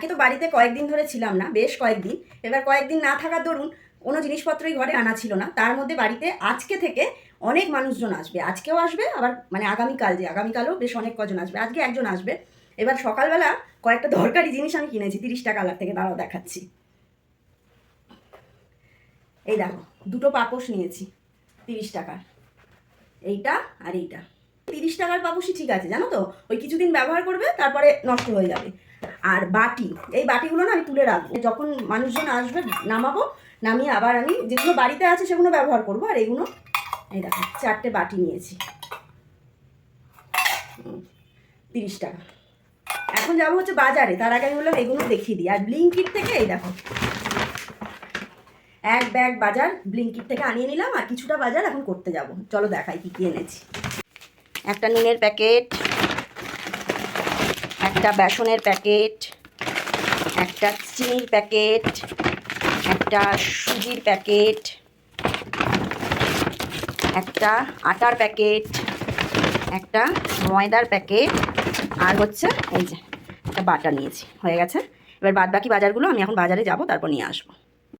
একে তো বাড়িতে কয়েকদিন ধরে ছিলাম না, বেশ কয়েকদিন। এবার কয়েকদিন না থাকার দরুন কোনো জিনিসপত্রই ঘরে আনা ছিল না। তার মধ্যে বাড়িতে আজকে থেকে অনেক মানুষজন আসবে। আজকেও আসবে, আবার মানে আগামীকাল যে, আগামীকালও বেশ অনেক কজন আসবে। আজকে একজন আসবে। এবার সকালবেলা কয়েকটা দরকারি জিনিস আমি কিনেছি, তিরিশ টাকার থেকে, দাঁড়াও দেখাচ্ছি। এই দেখো, দুটো পাপোশ নিয়েছি, তিরিশ টাকার। এইটা আর এইটা। তিরিশ টাকার পাপোশই ঠিক আছে, জানো তো? ওই কিছুদিন ব্যবহার করবে, তারপরে নষ্ট হয়ে যাবে। আর বাটি, এই বাটিগুলো না আমি তুলে রাখব। যখন মানুষজন আসবে, নামাবো, নামিয়ে আবার আমি যেগুলো বাড়িতে আছে সেগুলো ব্যবহার করব। আর এইগুলো এই দেখো, চারটে বাটি নিয়েছি। তিরিশ টাকা। এখন যাব হচ্ছে বাজারে। তার আগে আমি বললাম এগুলো দেখিয়ে দিই। আর ব্লিঙ্কিট থেকে, এই দেখো, এক ব্যাগ বাজার ব্লিঙ্কিট থেকে আনিয়ে নিলাম। আর কিছুটা বাজার এখন করতে যাব। চলো দেখাই কি কি এনেছি। একটা নুনের প্যাকেট, একটা বেসনের প্যাকেট, একটা চিনির প্যাকেট, একটা সুজির প্যাকেট, একটা আটার প্যাকেট, একটা ময়দার প্যাকেট, আর হচ্ছে এই যে একটা বাটা নিয়েছি। হয়ে গেছে। এবার বাদ বাকি বাজারগুলো আমি এখন বাজারে যাব, তারপর নিয়ে আসব।